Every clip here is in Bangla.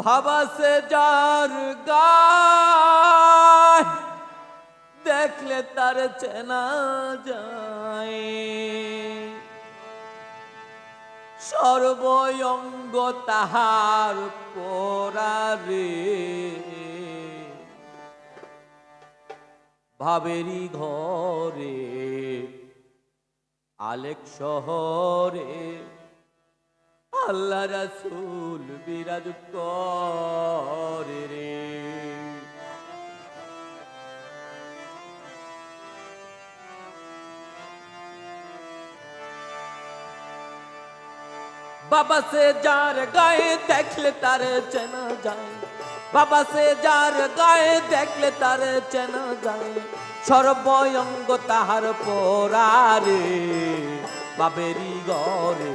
ভাবাসে যার গায় দেখলে তার চেনা যায়। সর্বয়ঙ্গ তাহার পরারে ভাবেরি ঘরে আলেক শহরে আল্লাহ রাসূল বিরাজ করে রে। বাবা সে যার গায়ে দেখলে তার চেনা যায়। বাবা সে যার গায়ে দেখলে তার চেনা যায়। সর্বয়ঙ্গ তাহার পরারে বাবেরি গরে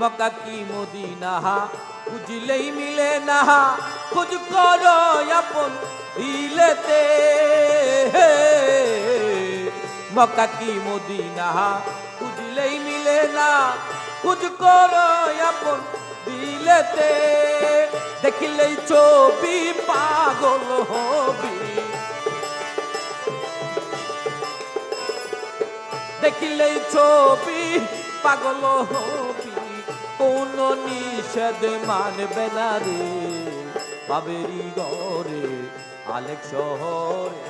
মক্কা কি মদিনা খুঁজলেই মিলে না খুঁজ করো আপন দিলেতে। মক্কা কি মদিনা খুঁজলেই মিলে না, খুঁজ করো আপন দিলেতে। দেখিলেই ছবি পাগল হবি। দেখিলেই ছবি পাগল হবি। কোন নিষেধ মানবে না রে। বাবেরি গরে আলেক শহরে,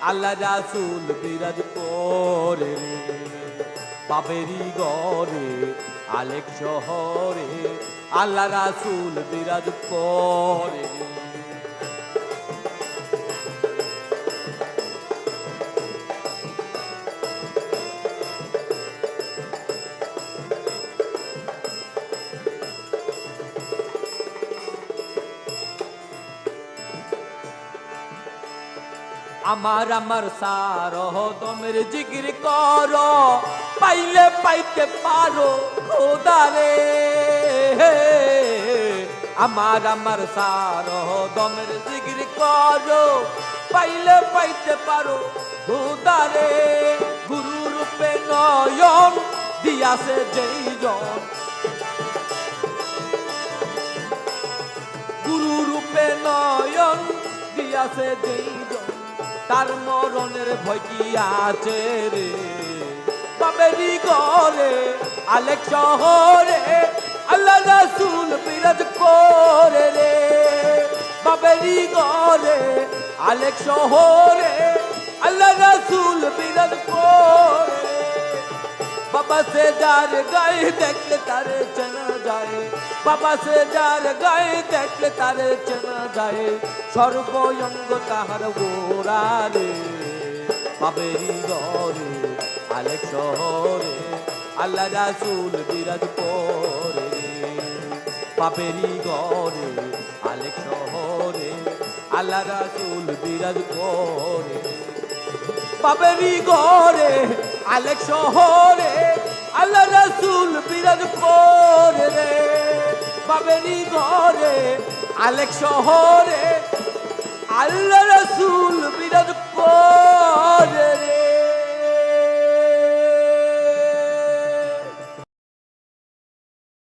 আল্লাহ রাসুল বিরাজ করে বাবেরি গরে আলেক শহরে, আল্লাহ রাসুল বিরাজ করে আমার আমার সার দমের জিগির কর। পাইলে পাইতে পারো খোদারে আমার আমার সার দমের জিগির কর। পাইলে পাইতে পারো খোদারে গুরু রূপে নয়ন দিয়াছে যেই জন। গুরু রূপে নয়ন দিয়াছে যেইজন তার মরণের ভয় কি আছে রে? বাবেরি গরে আলেক শহরে, আল্লাহ রাসুল বিরাজ করে রে। বাবেরি গরে আলেক শহরে, আল্লাহ রাসুল বিরাজ করে সে যার গায়ে দেখলে তারে চেনা যায়। সে যার গায়ে দেখলে তারে চেনা যায়। সর্বয়ঙ্গ তাহার গোড়ারে বাবেরি গরে আলেক শহরে, আল্লাহ রাসূল বিরাজ করে রে। বাবেরি গরে আলেক শহরে, আল্লাহ রাসূল বিরাজ করে রে ঘরে আলেক শহরে, আল্লাহ রসুল বিরাজ করে রে। পাবে গরে আলেক শহরে, আল্লাহ রসুল বিরাজ